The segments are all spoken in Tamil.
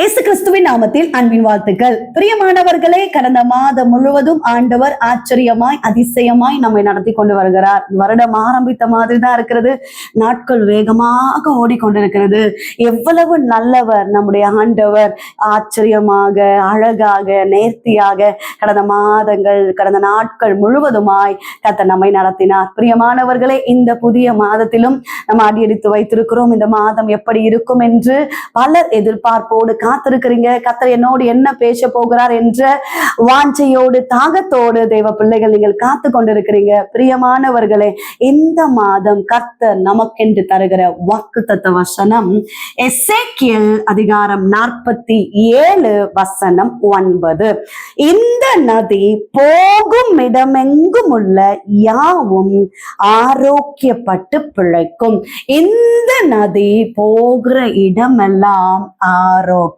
இயேசு கிறிஸ்துவின் நாமத்தில் அன்பின் வாழ்த்துக்கள். பிரியமானவர்களே கடந்த மாதம் முழுவதும் ஆண்டவர் ஆச்சரியமாய் அதிசயமாய் நம்மை நடத்தி கொண்டு வருகிறார். வருடம் ஆரம்பித்த மாதிரி தான் இருக்கிறது. நாட்கள் வேகமாக ஓடிக்கொண்டிருக்கிறது. எவ்வளவு நல்லவர் நம்முடைய ஆண்டவர். ஆச்சரியமாக அழகாக நேர்த்தியாக கடந்த மாதங்கள் கடந்த நாட்கள் முழுவதுமாய் கத்த நம்மை நடத்தினார். பிரியமானவர்களே இந்த புதிய மாதத்திலும் நம்ம அடியெடுத்து வைத்திருக்கிறோம். இந்த மாதம் எப்படி இருக்கும் என்று பலர் எதிர்பார்ப்போடு காத்திருக்கிறீங்க. கத்தர் என்னோடு என்ன பேச போகிறார் என்ற வாஞ்சையோடு தாகத்தோடு தெய்வ பிள்ளைகள் நீங்கள் காத்து கொண்டிருக்கிறீங்க. பிரியமானவர்களே இந்த மாதம் கத்தர் நமக்கென்று தருகிற வாக்குத்தத்த வசனம் எசேக்கியல் அதிகாரம் நாற்பத்தி ஏழு வசனம் ஒன்பது. இந்த நதி போகும் இடமெங்கும் உள்ள யாவும் ஆரோக்கியப்பட்டு பிழைக்கும். இந்த நதி போகிற இடமெல்லாம் ஆரோக்கியம்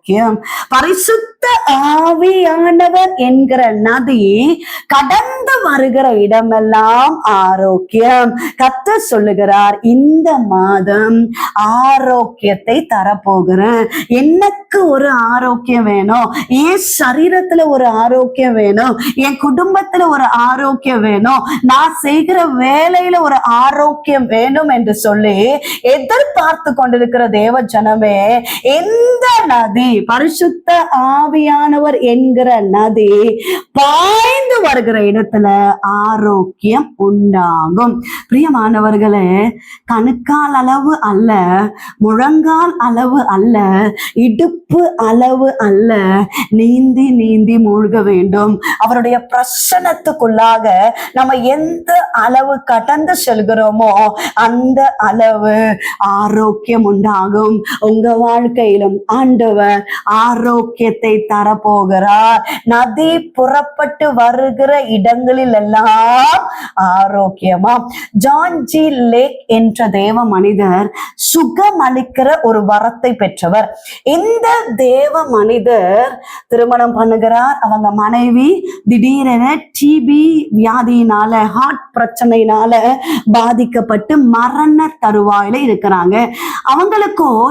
பரிசுத்த ஆவியானவர் என்கிற நதி கடந்து வருகிற இடமெல்லாம் ஆரோக்கியம். கத்த சொல்லுகிறார் இந்த மாதம் ஆரோக்கியத்தை தரப்போகிறேன். எனக்கு ஒரு ஆரோக்கியம் வேணும். என் சரீரத்துல ஒரு ஆரோக்கியம் வேணும். என் குடும்பத்துல ஒரு ஆரோக்கியம் வேணும். நான் செய்கிற வேலையில ஒரு ஆரோக்கியம் வேணும் என்று சொல்லி எதிர்பார்த்து கொண்டிருக்கிற தேவ ஜனமே எந்த நதி பரிசுத்த ஆவி ஆவியானவர் என்கிற நதி. பாய் வருகிற இடத்துல ஆரோக்கியம் உண்டாகும். பிரியமானவர்களே கணுக்கால் அளவு அல்ல முழங்கால் அளவு அல்ல இடுப்பு அளவு அல்ல. நீந்தி நீந்தி மூழ்க வேண்டும். அவருடைய பிரசனத்துக்குள்ளாக நம்ம எந்த அளவு கடந்து செல்கிறோமோ அந்த அளவு ஆரோக்கியம் உண்டாகும். உங்க வாழ்க்கையிலும் ஆண்டவர் ஆரோக்கியத்தை தரப்போகிறார். நதி புறப்பட்டு வரு இருக்கிற இடங்களில் எல்லாம் ஆரோக்கியமா? ஜான் ஜி லேக் என்ற தேவ மனிதர் சுகம் அளிக்கிற ஒரு வரத்தை பெற்றவர். இந்த தேவ மனிதர் திருமணம் பண்ணுகிறார். அவங்க மனைவி திடீரென டிபி வியாதியினால ஹார்ட் பிரச்சனையினால பாதிக்கப்பட்டு மரண தருவாயில இருக்கிறாங்க. அவங்களுக்கும்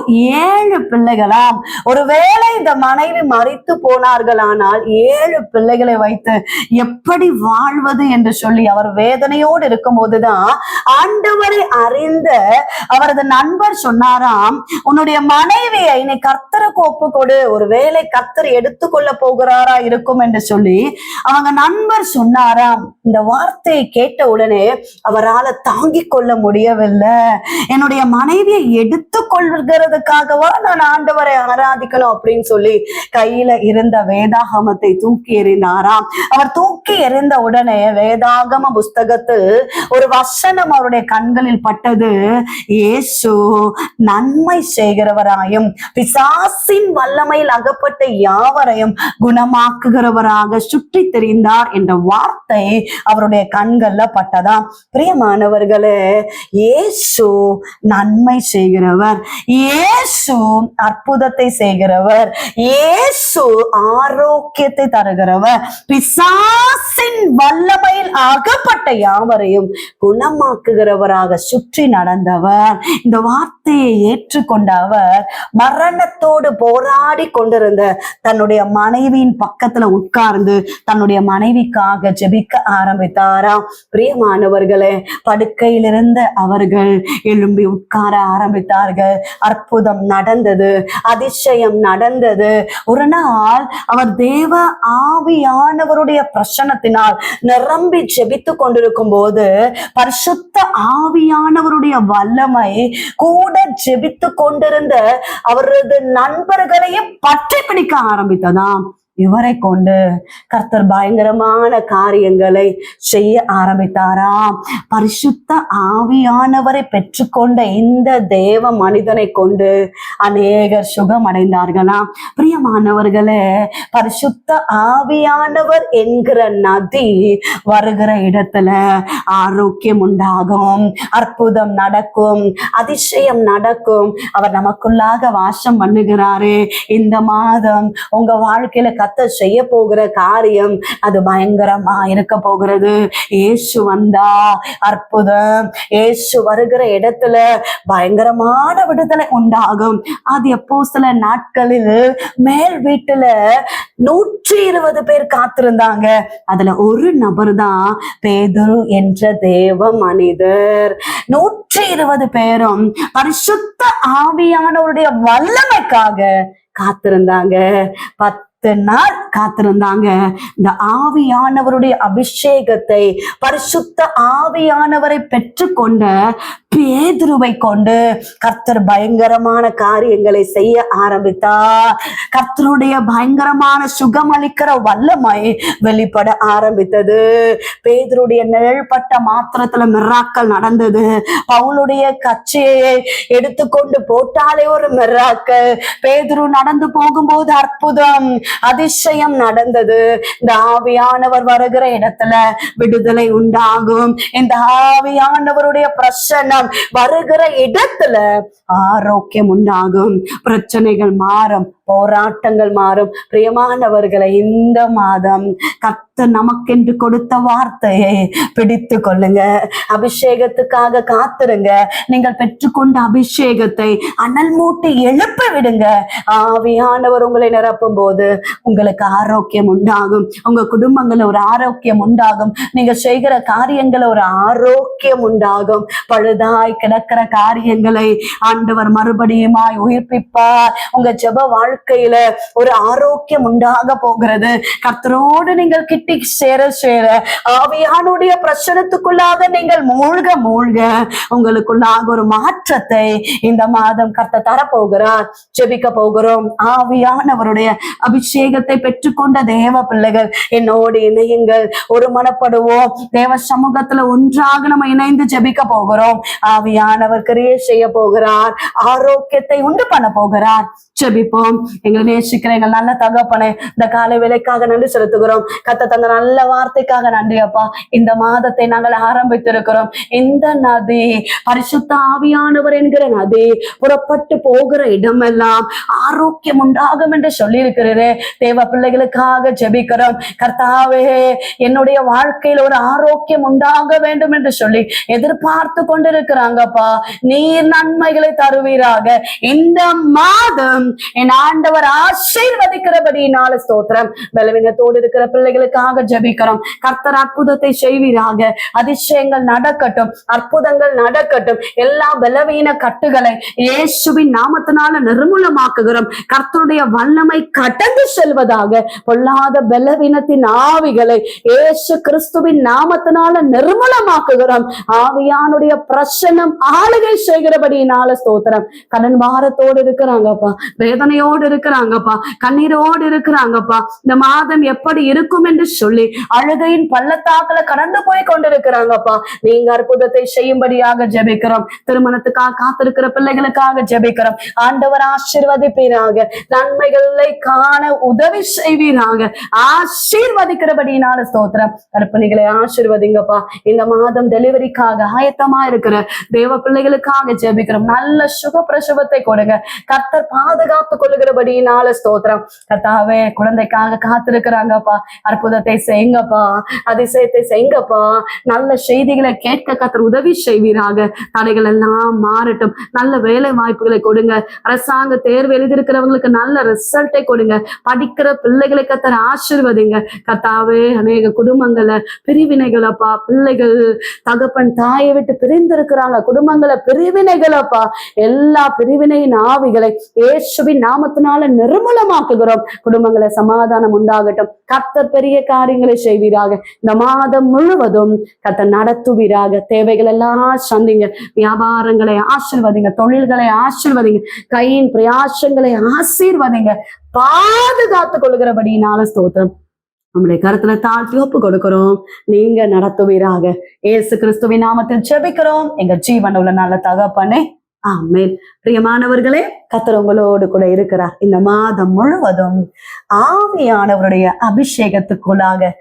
ஏழு பிள்ளைகளாம். ஒருவேளை இந்த மனைவி மறித்து போனார்களானால் ஏழு பிள்ளைகளை வைத்து எப்படி வாழ்வது என்று சொல்லி அவர் வேதனையோடு இருக்கும் போதுதான் ஆண்டவரை அறிந்த அவரது நண்பர் சொன்னாராம் உன்னுடைய மனைவியை நீ கர்த்தருக்கு ஒப்பு கொடு ஒருவேளை கர்த்தர் எடுத்துக்கொள்ள போகிறாரா இருக்கும் என்று சொல்லி அவங்க நண்பர் சொன்னாராம். இந்த வார்த்தையை கேட்ட உடனே அவரால் தாங்கிக் கொள்ள முடியவில்லை. என்னுடைய மனைவியை எடுத்துக் கொள்கிறதுக்காகவா நான் ஆண்டவரை ஆராதிக்கணும்? அப்படின்னு சொல்லி கையில இருந்த வேதாகமத்தை தூக்கி எறிந்தாராம். அவர் தூக்கி தூக்கி எறிந்த உடனே வேதாகம புஸ்தகத்தில் ஒரு வசனம் அவருடைய கண்களில் பட்டது. இயேசு நன்மை செய்கிறவராயும் பிசாசின் வல்லமையில் அகப்பட்ட யாவரையும் குணமாக்குகிறவராக சுற்றி தெரிந்தார் என்ற வார்த்தை அவருடைய கண்கள்ல பட்டதா? பிரியமானவர்களே இயேசு நன்மை செய்கிறவர் இயேசு அற்புதத்தை செய்கிறவர் இயேசு ஆரோக்கியத்தை தருகிறவர் பிசா பிசாசின் வல்லமையில் அகப்பட்ட யாவரையும் குணமாக்குகிறவராக சுற்றி நடந்தவர். இந்த வார்த்தையை ஏற்றுக்கொண்ட அவர் மரணத்தோடு போராடி கொண்டிருந்த தன்னுடைய மனைவியின் பக்கத்துல உட்கார்ந்து தன்னுடைய மனைவிக்காக ஜெபிக்க ஆரம்பித்தாராம். பிரியமானவர்களே படுக்கையிலிருந்த அவர்கள் எழும்பி உட்கார ஆரம்பித்தார்கள். அற்புதம் நடந்தது அதிசயம் நடந்தது. ஒரு நாள் அவர் தேவ ஆவியானவருடைய வசனத்தினால் நிரம்பி ஜெபித்து கொண்டிருக்கும் போது பரிசுத்த ஆவியானவருடைய வல்லமை கூட ஜெபித்து கொண்டிருந்த அவரது நண்பர்களையும் பற்றி பிடிக்க ஆரம்பித்ததாம். இவரை கொண்டு கர்த்தர் பயங்கரமான காரியங்களை செய்ய ஆரம்பித்தாராம் பரிசுத்த ஆவியானவரை பெற்றுக்கொண்ட இந்த தேவ மனிதனை கொண்டு அநேகர் சுகம் அடைந்தார்களாம் பிரியமானவர்களே பரிசுத்த ஆவியானவர் என்கிற நதி வருகிற இடத்துல ஆரோக்கியம் உண்டாகும் அற்புதம் நடக்கும் அதிசயம் நடக்கும். அவர் நமக்குள்ளாக வாசம் பண்ணுகிறாரு. இந்த மாதம் உங்க வாழ்க்கையில கத்த செய்ய போகிற காரியம் அது பயங்கரமா இருக்க போகிறது. இயேசு வந்தா அற்புதம். இயேசு வருகிற இடத்துல பயங்கரமான விடுதலை உண்டாகும். அது எப்போ சில நாட்களில் மேல் வீட்டுல நூற்றி இருபது பேர் காத்திருந்தாங்க. அதுல ஒரு நபர் தான் பேதுரு என்ற தேவ மனிதர். நூற்றி இருபது பேரும் பரிசுத்த ஆவியானவருடைய வல்லமைக்காக காத்திருந்தாங்க. பத்து நாள் காத்திருந்தாங்க. இந்த ஆவியானவருடைய அபிஷேகத்தை பரிசுத்த ஆவியானவரை பெற்றுக்கொண்ட பேதுருவை கொண்டு கர்த்தர் பயங்கரமான காரியங்களை செய்ய ஆரம்பித்தார். கர்த்தருடைய பயங்கரமான சுகமளிக்கிற வல்லமை வெளிப்பட ஆரம்பித்தது. பேதுருடைய நிழல்பட்ட மாத்திரத்துல மிராக்கள் நடந்தது. பவுலுடைய கச்சையை எடுத்துக்கொண்டு போட்டாலே ஒரு மிராக்கள். பேதுரு நடந்து போகும்போது அற்புதம். அதிசயம் நடந்தது. இந்த ஆவியானவர் வருகிற இடத்துல விடுதலை உண்டாகும். இந்த ஆவியானவருடைய பிரசனம் வருகிற இடத்துல ஆரோக்கியம் உண்டாகும். பிரச்சனைகள் மாறும். போராட்டங்கள் மாறும். பிரியமானவர்களை இந்த மாதம் கத்த நமக்கென்று கொடுத்த வார்த்தையை பிடித்து கொள்ளுங்க. அபிஷேகத்துக்காக காத்துருங்க. நீங்கள் பெற்றுக்கொண்ட அபிஷேகத்தை அனல் மூட்டி எழுப்ப விடுங்க. ஆவியானவர் உங்களை நிரப்பும் போது உங்களுக்கு ஆரோக்கியம் உண்டாகும். உங்க குடும்பங்கள ஒரு ஆரோக்கியம் உண்டாகும். நீங்க செய்கிற காரியங்களை ஒரு ஆரோக்கியம் உண்டாகும். பழுதாய் கிடக்கிற காரியங்களை ஆண்டவர் மறுபடியுமாய் உயிர்ப்பிப்பார். உங்க ஜெப வாழ்க்கையில ஒரு ஆரோக்கியம் உண்டாக போகிறது. கர்த்தரோடு நீங்கள் கிட்டி சேர சேர ஆவியானுடைய பிரச்சனத்துக்குள்ளாக நீங்கள் மூழ்க மூழ்க உங்களுக்குள்ளாக ஒரு மாற்றத்தை இந்த மாதம் கர்த்த தரப்போகிறார். ஜெபிக்க போகிறோம். ஆவியானவருடைய அபிஷேகத்தை பெற்றுக்கொண்ட தேவ பிள்ளைகள் என்னோடு இணையுங்கள். ஒரு மனப்படுவோம். தேவ சமூகத்துல ஒன்றாக நம்ம இணைந்து ஜெபிக்க போகிறோம். ஆவியானவர் கிரியே செய்ய போகிறார். ஆரோக்கியத்தை உண்டு பண்ண போகிறார். ஜெபிப்போம். எங்களை நேசிக்கிற எங்கள் நல்ல தகப்பனே இந்த காலை வேலைக்காக நன்றி செலுத்துகிறோம். கத்த தந்த நல்ல வார்த்தைக்காக நன்றி அப்பா. இந்த மாதத்தை நாங்கள் ஆரம்பித்திருக்கிறோம். இந்த நதி பரிசுத்த ஆவியானவர் என்கிற நதி புறப்பட்டு போகிற இடமெல்லாம் ஆரோக்கியம் உண்டாகும் என்று சொல்லி சொல்லியிருக்கிறீரே தேவ பிள்ளைகளுக்காக ஜெபிக்கிறோம். கர்த்தாவே என்னுடைய வாழ்க்கையில் ஒரு ஆரோக்கியம் உண்டாக வேண்டும் என்று சொல்லி எதிர்பார்த்து கொண்டிருக்கிறாங்கப்பா. நீர் நன்மைகளை தருவீராக. இந்த மாதம் என் ஆண்டவர் ஆசீர்வதிக்கிறபடியினால ஸ்தோத்திரம். பலவீனத்தோடு இருக்கிற பிள்ளைகளுக்காக ஜெபிக்கிறோம். கர்த்தர் அற்புதத்தை செய்வீராக. அதிசயங்கள் நடக்கட்டும். அற்புதங்கள் நடக்கட்டும். எல்லா பலவீன கட்டுகளை இயேசுவின் நாமத்தினால நிர்மூலமாக்குகிறோம். கர்த்தருடைய வல்லமை கடந்து செல்வதாக பொல்லாத பலவீனத்தின் ஆவிகளை இயேசு கிறிஸ்துவின் நாமத்தினால நிர்மூலமாக்குகிறோம். ஆவியானுடைய பிரசன்னம் ஆளுகை செய்கிறபடியினால ஸ்தோத்திரம். கடன் பாரத்தோடு இருக்கிறாங்கப்பா. வேதனையோடு இருக்கிறாங்கப்பா கண்ணீரோடு இருக்கிறாங்கப்பா. இந்த மாதம் எப்படி இருக்கும் என்று சொல்லி அழுகையின் பள்ளத்தாக்குல கடந்து போய் கொண்டிருக்கிறாங்கப்பா. நீங்க அற்புதத்தை செய்யும்படியாக ஜெபிக்கிறோம். திருமணத்துக்காக காத்திருக்கிற பிள்ளைகளுக்காக ஜெபிக்கிறோம். ஆண்டவர் ஆசீர்வதிப்பீராக. நன்மைகளை காண உதவி செய்வீராக. ஆசீர்வதிக்கிறபடினால ஸ்தோத்திரம். கற்பனைகளை ஆசீர்வதிங்கப்பா. இந்த மாதம் டெலிவரிக்காக ஆயத்தமா இருக்கிற தேவ பிள்ளைகளுக்காக ஜெபிக்கிறோம். நல்ல சுக பிரசவத்தை கொடுங்க. கர்த்தர் பாதுகாத்து கொள்ளுகிறபடியினால ஸ்தோத்திரம். கத்தாவே குழந்தைக்காக காத்திருக்கிறாங்கப்பா. அற்புதத்தை செய்யுங்கப்பா. அதிசயத்தை செய்யுங்கப்பா. நல்ல செய்திகளை கேட்க கர்த்தர் உதவி செய்வீராக. தடைகள் எல்லாம் மாறட்டும். நல்ல வேலை வாய்ப்புகளை கொடுங்க. அரசாங்க தேர்வு எழுதியிருக்கிறவங்களுக்கு நல்ல ரிசல்ட்டை கொடுங்க. படிக்கிற பிள்ளைகளை கத்தர் ஆசிர்வதிங்க. கத்தாவே அநேக குடும்பங்களை பிரிவினைகளப்பா. பிள்ளைகள் தகப்பன் தாயை விட்டு பிரிந்திருக்கிறாங்க. குடும்பங்களை பிரிவினைகளப்பா. எல்லா பிரிவினையின் ஆவிகளை இயேசுவின் நாமத்தினால நிர்மூலமாக்குகிறோம். குடும்பங்களை சமாதானம் உண்டாகட்டும். கத்த பெரிய காரியங்களை செய்வீராக. இந்த மாதம் முழுவதும் கத்த நடத்துவீராக. தேவைகள் எல்லாம் சந்திங்க. வியாபாரங்களை ஆசிர்வதிங்க. தொழில்களை ஆசிர்வதிங்க. கையின் பிரயாசங்களை ஆசீர்வதிங்க. பாதுகாத்து கொள்கிறபடினால ஸ்தோத்திரம். நம்முடைய கருத்துல தாழ்த்தி ஒப்பு கொடுக்கிறோம். நீங்க நடத்துவீராக. ஏசு கிறிஸ்துவின் நாமத்தில் ஜெபிக்கிறோம். எங்க ஜீவன் உள்ள நல்ல தகப்பனே ஆமேன். பிரியமானவர்களே கத்தர் உங்களோடு கூட இருக்கிறார். இந்த மாதம் முழுவதும் ஆவியானவருடைய அபிஷேகத்துக்குள்ளாக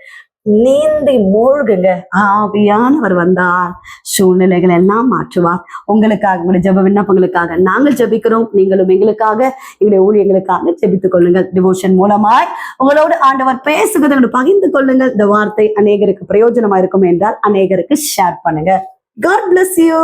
நீந்தி மூழ்குங்க. ஆவியானவர் வந்தார். சூழ்நிலைகள் எல்லாம் மாற்றுவார். உங்களுக்காக உங்களுடைய ஜெப விண்ணப்பங்களுக்காக நாங்கள் ஜெபிக்கிறோம். நீங்களும் எங்களுக்காக எங்களுடைய ஊழியர்களுக்காக ஜெபித்துக் கொள்ளுங்கள். டிவோஷன் மூலமாய் உங்களோடு ஆண்டவர் பேசுகிறதை பகிர்ந்து கொள்ளுங்கள். இந்த வார்த்தை அநேகருக்கு பிரயோஜனமா இருக்கும் என்றால் அநேகருக்கு ஷேர் பண்ணுங்க. God bless you